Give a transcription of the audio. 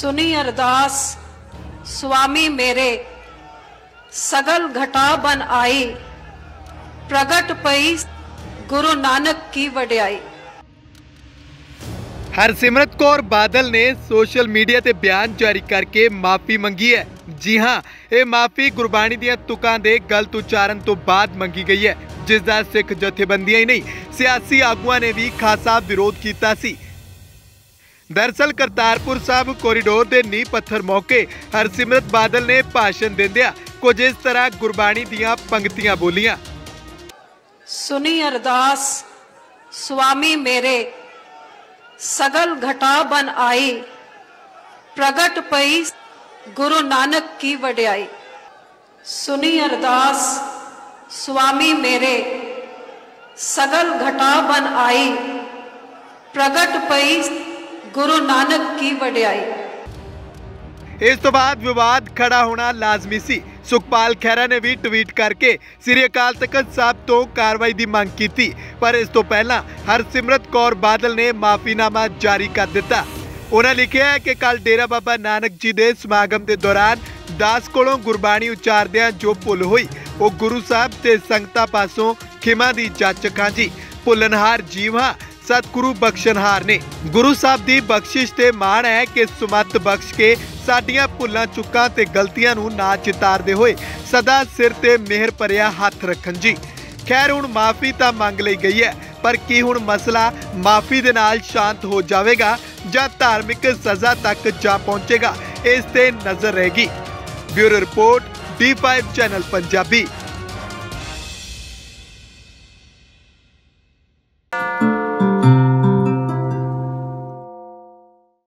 ਸੁਨੀ ਅਰਦਾਸ, ਸੁਆਮੀ ਮੇਰੇ, ਸਗਲ ਘਟਾ ਬਨ ਆਈ, ਪ੍ਰਗਟ ਪਈ ਗੁਰੂ ਨਾਨਕ ਕੀ ਵਡਿਆਈ। ਹਰਸਿਮਰਤ ਕੌਰ ਬਾਦਲ ਨੇ ਸੋਸ਼ਲ ਮੀਡੀਆ ਤੇ ਬਿਆਨ ਜਾਰੀ ਕਰਕੇ ਮਾਫੀ ਮੰਗੀ ਹੈ। ਜੀ ਹਾਂ, ਇਹ ਮਾਫੀ ਗੁਰਬਾਣੀ ਦੀਆਂ ਤੁਕਾਂ ਦੇ ਗਲਤ ਉਚਾਰਨ ਤੋਂ ਬਾਅਦ ਮੰਗੀ ਗਈ ਹੈ ਜਿਸ ਦਾ ਸਿੱਖ ਜਥੇਬੰਦੀਆਂ ਹੀ ਨਹੀਂ, ਸਿਆਸੀ ਆਗੂਆਂ ਨੇ ਵੀ ਖਾਸਾ ਵਿਰੋਧ ਕੀਤਾ ਸੀ। ਦਰਸਲ ਕਰਤਾਰਪੁਰ ਸਾਹਿਬ ਕੋਰੀਡੋਰ ਦੇ ਨੀਂਹ ਪੱਥਰ ਮੌਕੇ ਹਰਸਿਮਰਤ ਬਾਦਲ ਨੇ ਭਾਸ਼ਣ ਦਿੰਦਿਆਂ ਕੁਝ ਇਸ ਤਰ੍ਹਾਂ ਗੁਰਬਾਣੀ ਦੀਆਂ ਪੰਕਤੀਆਂ ਬੋਲੀਆਂ ਸੁਨੀ ਅਰਦਾਸ ਸੁਆਮੀ ਮੇਰੇ ਸਗਲ ਘਟਾ ਬਨ ਆਈ ਪ੍ਰਗਟ ਪਈ ਗੁਰੂ ਨਾਨਕ ਕੀ ਵਡਿਆਈ ਸੁਨੀ ਅਰਦਾਸ ਸੁਆਮੀ ਮੇਰੇ ਸਗਲ ਘਟਾ ਬਨ ਆਈ ਪ੍ਰਗਟ ਪਈ ਗੁਰੂ ਨਾਨਕ ਕੀ ਵਡਿਆਈ। ਇਸ ਤੋਂ ਬਾਅਦ ਵਿਵਾਦ ਖੜਾ ਹੋਣਾ ਲਾਜ਼ਮੀ ਸੀ। ਸੁਖਪਾਲ ਖਹਿਰਾ ਨੇ ਵੀ ਟਵੀਟ ਕਰਕੇ ਸ੍ਰੀ ਅਕਾਲ ਤਖਤ ਸਾਹਿਬ ਤੋਂ ਕਾਰਵਾਈ ਦੀ ਮੰਗ ਕੀਤੀ। ਪਰ ਇਸ ਤੋਂ ਪਹਿਲਾਂ ਹਰਸਿਮਰਤ ਕੌਰ ਬਾਦਲ ਨੇ ਮਾਫੀਨਾਮਾ ਜਾਰੀ ਕਰ ਦਿੱਤਾ। ਉਹਨਾਂ ਲਿਖਿਆ ਹੈ ਕਿ ਕੱਲ ਡੇਰਾ ਬਾਬਾ ਨਾਨਕ ਜੀ ਦੇ ਸਮਾਗਮ ਦੇ ਦੌਰਾਨ ਦਾਸ ਕੋਲੋਂ ਗੁਰਬਾਣੀ ਉਚਾਰਦਿਆਂ ਜੋ ਭੁੱਲ ਹੋਈ, ਉਹ ਗੁਰੂ ਸਾਹਿਬ ਤੇ ਸੰਗਤਾਂ ਪਾਸੋਂ ਖਿਮਾ ਦੀ ਜਾਚਕ ਹਾਂ ਜੀ ਭੁੱਲਨਹਾਰ ਜੀਵ ਸਤਿਗੁਰੂ ਬਖਸ਼ਣਹਾਰ ਨੇ ਗੁਰੂ ਸਾਹਿਬ ਦੀ ਬਖਸ਼ਿਸ਼ ਤੇ ਮਾਣ ਹੈ ਕਿ ਸੁਮਤ ਬਖਸ਼ ਕੇ ਸਾਡੀਆਂ ਭੁੱਲਾਂ, ਚੁੱਕਾਂ ਤੇ ਗਲਤੀਆਂ ਨੂੰ ਨਾ ਚਿਤਾਰਦੇ ਹੋਏ ਸਦਾ ਸਿਰ ਤੇ ਮਿਹਰ ਭਰਿਆ ਹੱਥ ਰੱਖਣ ਜੀ। ਖੈਰ, ਹੁਣ ਮਾਫੀ ਤਾਂ ਮੰਗ ਲਈ ਗਈ ਹੈ, ਪਰ ਕੀ ਹੁਣ ਮਸਲਾ ਮਾਫੀ ਦੇ ਨਾਲ ਸ਼ਾਂਤ ਹੋ ਜਾਵੇਗਾ ਜਾਂ ਧਾਰਮਿਕ ਸਜ਼ਾ ਤੱਕ ਜਾ ਪਹੁੰਚੇਗਾ, ਇਸ ਤੇ ਨਜ਼ਰ ਰਹੇਗੀ। Bureau report D5 channel Punjabi.